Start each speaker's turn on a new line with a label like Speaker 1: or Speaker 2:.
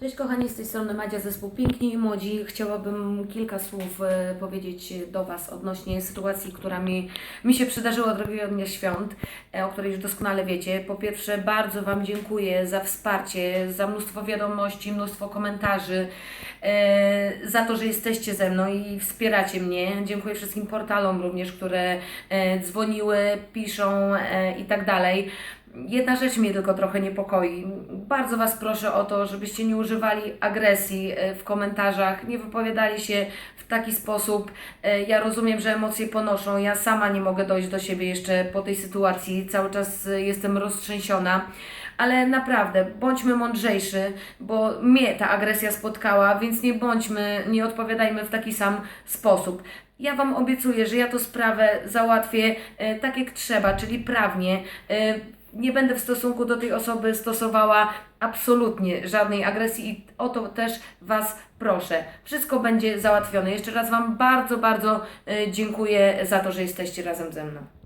Speaker 1: Cześć kochani, z tej strony Madzia, zespół Piękni i Młodzi. Chciałabym kilka słów e, powiedzieć do Was odnośnie sytuacji, która mi, mi się przydarzyła drugiego dnia świąt, e, o której już doskonale wiecie. Po pierwsze, bardzo Wam dziękuję za wsparcie, za mnóstwo wiadomości, mnóstwo komentarzy, e, za to, że jesteście ze mną i wspieracie mnie. Dziękuję wszystkim portalom również, które dzwoniły, piszą i tak dalej. Jedna rzecz mnie tylko trochę niepokoi. Bardzo Was proszę o to, żebyście nie używali agresji e, w komentarzach, nie wypowiadali się w taki sposób. E, Ja rozumiem, że emocje ponoszą. Ja sama nie mogę dojść do siebie jeszcze po tej sytuacji. Cały czas e, jestem roztrzęsiona. Ale naprawdę, bądźmy mądrzejszy, bo mnie ta agresja spotkała, więc nie bądźmy, nie odpowiadajmy w taki sam sposób. Ja Wam obiecuję, że ja tę sprawę załatwię tak jak trzeba, czyli prawnie. Nie będę w stosunku do tej osoby stosowała absolutnie żadnej agresji i o to też Was proszę. Wszystko będzie załatwione. Jeszcze raz Wam bardzo, bardzo e, dziękuję za to, że jesteście razem ze mną.